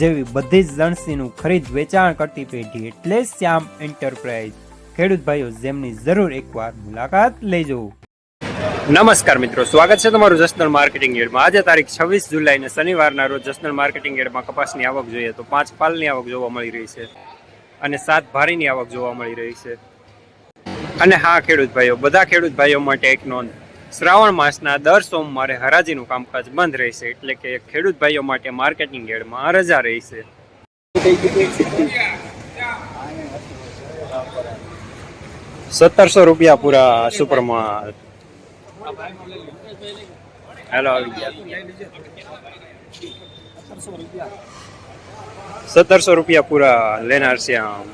જેવી બધી જ લણસીનું ખરીદ વેચાણ કરતી પેઢી એટલે શ્યામ એન્ટરપ્રાઇઝ. ખેડૂત ભાઈઓ, જેમની જરૂર એકવાર મુલાકાત લેજો. નમસ્કાર મિત્રો, સ્વાગત છે તમારું જસનલ માર્કેટિંગ યાર્ડમાં આજે તારીખ છવ્વીસ જુલાઈને શનિવારના રોજ જસનલ માર્કેટિંગ યાર્ડમાં કપાસની આવક જોઈએ તો પાંચ પાલની આવક જોવા મળી રહી છે અને સાત ભારીની આવક જોવા મળી રહી છે. અને હા ખેડૂત ભાઈઓ, બધા ખેડૂત ભાઈઓ માટે એક નોંધ. શ્રાવણ માસના દર સોમવારે હરાજીનું કામકાજ બંધ રહેશે, એટલે કે ખેડૂત ભાઈઓ માટે માર્કેટિંગ યાર્ડમાં રજા રહેશે. સત્તરસો રૂપિયા પૂરા સુપરમાં હેલો આવી ગયા. સત્તરસો રૂપિયા પૂરા લેનાર આમ.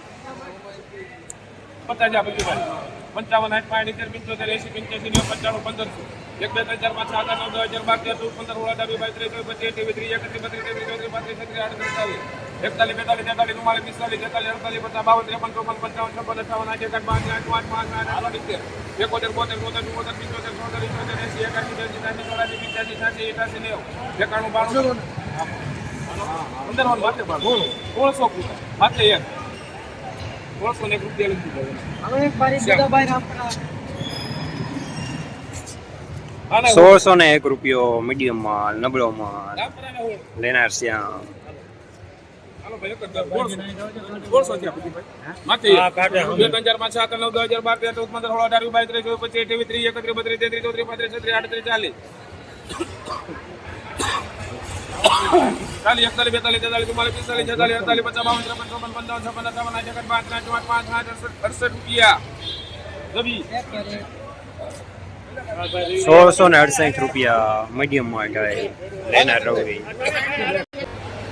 પચાસ હજાર પચીસ પંચાવન આઠ પાંચ સિત્તેર પંચોતેર એસી પંચ્યાસી નેવું પંચાણું પંદરસો એક બે ત્રણ ચાર પાંચ સાત આઠ નવ દસ હજાર બાર તેર પંદર સોળ ડાબી ત્રેવીસ ચોવીસ પચીસ ત્રેવીસ ત્રીસ એકત્રીસ બત્રીસ તેત્રીસ ચોત્રીસ પાંત્રીસ છત્રીસ આડત્રીસ ચાલીસ. એકતાલીસ બેતાલીસ તેતાલીસ ચુમ્માલીસ પિસ્તાલીસ છેતાલીસ અડતાલીસ પચાસ બાવન ત્રેપન ચોપન પંચાવન છપ્પન અઠાવન આઠ એકાઠ પાંચ આઠ પાંચ પાંચ આઠ આઠ અઠ્યોતેર એકોતેર બોતેર બોતેર ચુમ્મોતેર પિંચોતેર ચોતેર ઇઠ્યોતેર એસી એકાસી બેસી ત્યાંસી ચોરાસી પંચ્યાસી છ્યાસી એકાસી નેવું. એકાણું બાણું. પંદર વાર માત્ર સોળસો ફૂટ એક. સોળસો ને એક રૂપિયા. આના સોળસો ને એક રૂપિયો મીડિયમ માલ નબળો હોય. લેનાર શ્યામ ચાલીસ. ચાલીસ, એકતાલીસ, બેતાલીસ, તેતાલીસ, ચુમ્માલીસ, પિસ્તાલીસ, છેતાલીસ, અડતાલીસ, પચાસ, બાવન, ત્રેપન, ચોપન, પંચાવન, છપ્પન, અઠાવન, આઠ, એકાવન, પાંચ, ત્રણ, ચોઆઠ, પાંચ, આઠ, અડસઠ, રૂપિયા. રવિ. સોળસો ને અડસઠ રૂપિયા મીડિયમ માટે લેનાર રવિ.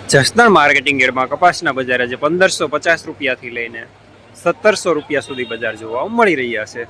જસદણ માર્કેટિંગ યાર્ડમાં કપાસના બજાર આજે પંદરસો પચાસ રૂપિયાથી લઈને સત્તરસો રૂપિયા સુધી બજાર જોવા મળી રહ્યા છે.